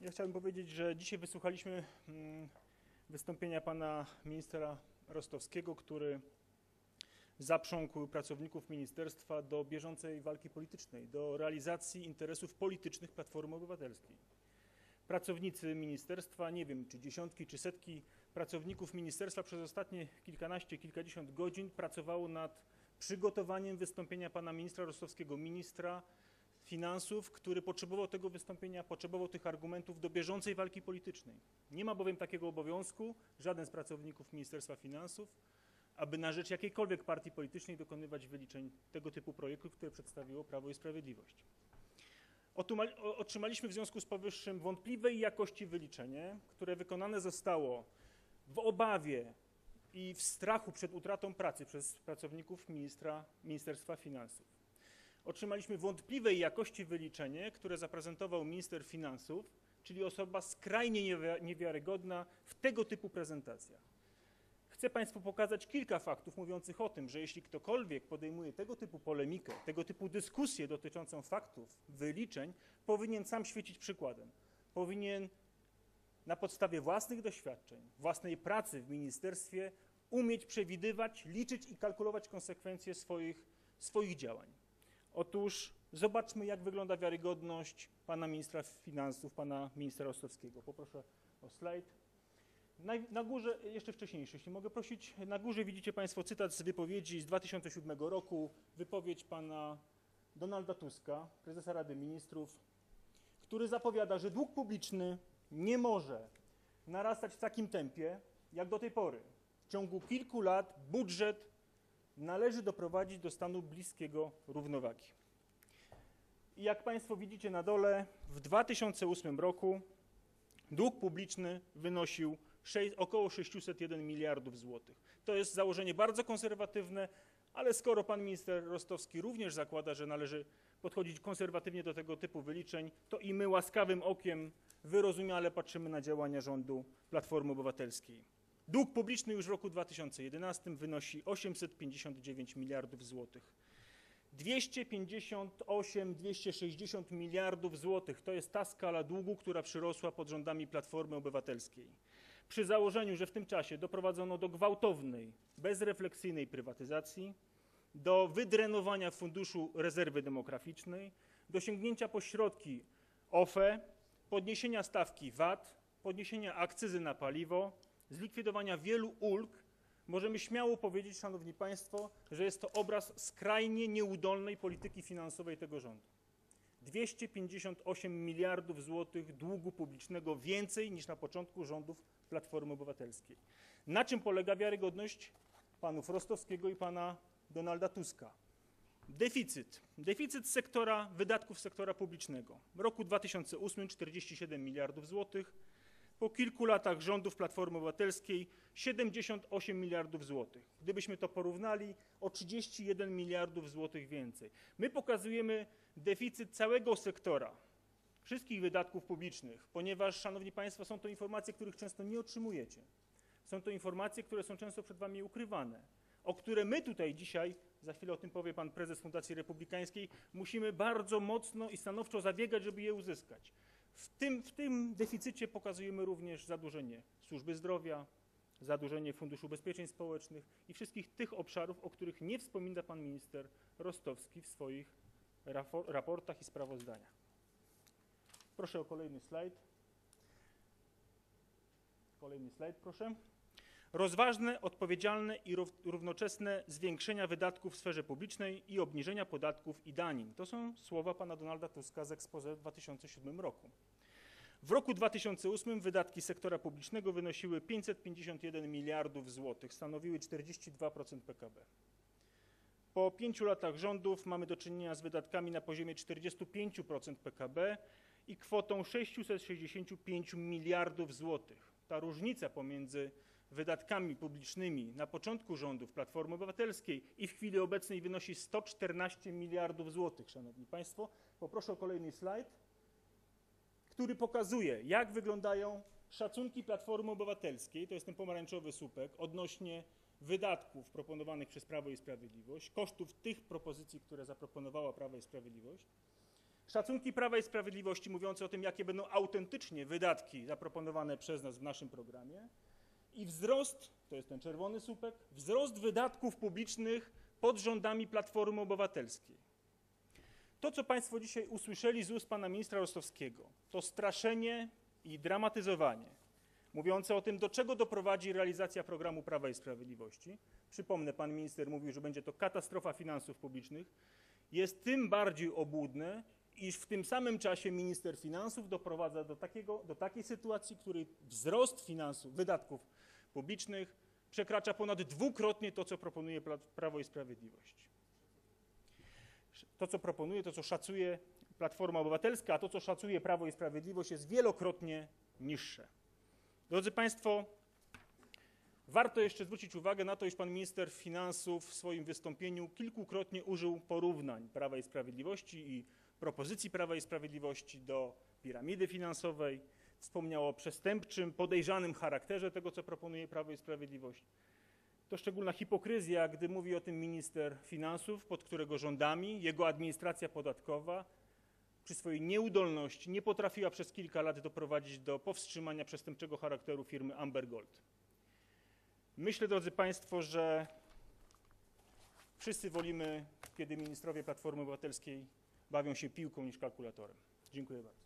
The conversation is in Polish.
Ja chciałbym powiedzieć, że dzisiaj wysłuchaliśmy mm, wystąpienia pana ministra Rostowskiego, który zaprzągł pracowników ministerstwa do bieżącej walki politycznej, do realizacji interesów politycznych Platformy Obywatelskiej. Pracownicy ministerstwa, nie wiem czy dziesiątki, czy setki pracowników ministerstwa przez ostatnie kilkanaście, kilkadziesiąt godzin pracowało nad przygotowaniem wystąpienia pana ministra Rostowskiego, ministra finansów, który potrzebował tego wystąpienia, potrzebował tych argumentów do bieżącej walki politycznej. Nie ma bowiem takiego obowiązku, żaden z pracowników Ministerstwa Finansów, aby na rzecz jakiejkolwiek partii politycznej dokonywać wyliczeń tego typu projektów, które przedstawiło Prawo i Sprawiedliwość. Otrzymaliśmy w związku z powyższym wątpliwej jakości wyliczenie, które wykonane zostało w obawie i w strachu przed utratą pracy przez pracowników ministra, Ministerstwa Finansów. Otrzymaliśmy wątpliwej jakości wyliczenie, które zaprezentował minister finansów, czyli osoba skrajnie niewia- niewiarygodna w tego typu prezentacjach. Chcę Państwu pokazać kilka faktów mówiących o tym, że jeśli ktokolwiek podejmuje tego typu polemikę, tego typu dyskusję dotyczącą faktów, wyliczeń, powinien sam świecić przykładem. Powinien na podstawie własnych doświadczeń, własnej pracy w ministerstwie umieć przewidywać, liczyć i kalkulować konsekwencje swoich, swoich działań. Otóż zobaczmy, jak wygląda wiarygodność pana ministra finansów, pana ministra Rostowskiego. Poproszę o slajd. Naj- Na górze, jeszcze wcześniejszy, jeśli mogę prosić, na górze widzicie Państwo cytat z wypowiedzi z 2007 roku, wypowiedź pana Donalda Tuska, prezesa Rady Ministrów, który zapowiada, że dług publiczny nie może narastać w takim tempie, jak do tej pory. W ciągu kilku lat budżet należy doprowadzić do stanu bliskiego równowagi. I jak Państwo widzicie na dole, w 2008 roku dług publiczny wynosił sześć- około 601 miliardów złotych. To jest założenie bardzo konserwatywne, ale skoro pan minister Rostowski również zakłada, że należy podchodzić konserwatywnie do tego typu wyliczeń, to i my łaskawym okiem wyrozumiale patrzymy na działania rządu Platformy Obywatelskiej. Dług publiczny już w roku 2011 wynosi 859 miliardów złotych. 258-260 miliardów złotych to jest ta skala długu, która przyrosła pod rządami Platformy Obywatelskiej. Przy założeniu, że w tym czasie doprowadzono do gwałtownej, bezrefleksyjnej prywatyzacji, do wydrenowania Funduszu Rezerwy Demograficznej, do sięgnięcia po środki OFE, podniesienia stawki VAT, podniesienia akcyzy na paliwo, zlikwidowania wielu ulg, możemy śmiało powiedzieć, Szanowni Państwo, że jest to obraz skrajnie nieudolnej polityki finansowej tego rządu. 258 miliardów złotych długu publicznego więcej niż na początku rządów Platformy Obywatelskiej. Na czym polega wiarygodność panów Rostowskiego i pana Donalda Tuska? Deficyt. Deficyt sektora wydatków sektora publicznego. W roku 2008 47 miliardów złotych. Po kilku latach rządów Platformy Obywatelskiej 78 miliardów złotych. Gdybyśmy to porównali, o 31 miliardów złotych więcej. My pokazujemy deficyt całego sektora, wszystkich wydatków publicznych, ponieważ, Szanowni Państwo, są to informacje, których często nie otrzymujecie. Są to informacje, które są często przed Wami ukrywane, o które my tutaj dzisiaj, za chwilę o tym powie Pan Prezes Fundacji Republikańskiej, musimy bardzo mocno i stanowczo zabiegać, żeby je uzyskać. W tym, w tym deficycie pokazujemy również zadłużenie służby zdrowia, zadłużenie Funduszu Ubezpieczeń Społecznych i wszystkich tych obszarów, o których nie wspomina pan minister Rostowski w swoich raportach i sprawozdaniach. Proszę o kolejny slajd. Kolejny slajd, proszę. Rozważne, odpowiedzialne i rów- równoczesne zwiększenia wydatków w sferze publicznej i obniżenia podatków i danin. To są słowa pana Donalda Tuska z expose w 2007 roku. W roku 2008 wydatki sektora publicznego wynosiły 551 miliardów złotych, stanowiły 42% PKB. Po pięciu latach rządów mamy do czynienia z wydatkami na poziomie 45% PKB i kwotą 665 miliardów złotych. Ta różnica pomiędzy wydatkami publicznymi na początku rządów Platformy Obywatelskiej i w chwili obecnej wynosi 114 miliardów złotych. Szanowni Państwo, poproszę o kolejny slajd który pokazuje, jak wyglądają szacunki Platformy Obywatelskiej, to jest ten pomarańczowy słupek, odnośnie wydatków proponowanych przez Prawo i Sprawiedliwość, kosztów tych propozycji, które zaproponowała Prawo i Sprawiedliwość, Szacunki Prawa i Sprawiedliwości mówiące o tym, jakie będą autentycznie wydatki zaproponowane przez nas w naszym programie i wzrost, to jest ten czerwony słupek, wzrost wydatków publicznych pod rządami Platformy Obywatelskiej. To, co Państwo dzisiaj usłyszeli z ust pana ministra Rostowskiego, to straszenie i dramatyzowanie, mówiące o tym, do czego doprowadzi realizacja programu Prawa i Sprawiedliwości. Przypomnę, pan minister mówił, że będzie to katastrofa finansów publicznych. Jest tym bardziej obłudne, iż w tym samym czasie minister finansów doprowadza do, takiego, do takiej sytuacji, w której wzrost finansów, wydatków publicznych przekracza ponad dwukrotnie to, co proponuje Prawo i Sprawiedliwość. To, co proponuje, to, co szacuje Platforma Obywatelska, a to, co szacuje Prawo i Sprawiedliwość, jest wielokrotnie niższe. Drodzy Państwo, warto jeszcze zwrócić uwagę na to, iż pan minister finansów w swoim wystąpieniu kilkukrotnie użył porównań Prawa i Sprawiedliwości i propozycji Prawa i Sprawiedliwości do piramidy finansowej. Wspomniał o przestępczym, podejrzanym charakterze tego, co proponuje Prawo i Sprawiedliwość. To szczególna hipokryzja, gdy mówi o tym minister finansów, pod którego rządami jego administracja podatkowa przy swojej nieudolności nie potrafiła przez kilka lat doprowadzić do powstrzymania przestępczego charakteru firmy Amber Gold. Myślę, drodzy Państwo, że wszyscy wolimy, kiedy ministrowie Platformy Obywatelskiej bawią się piłką niż kalkulatorem. Dziękuję bardzo.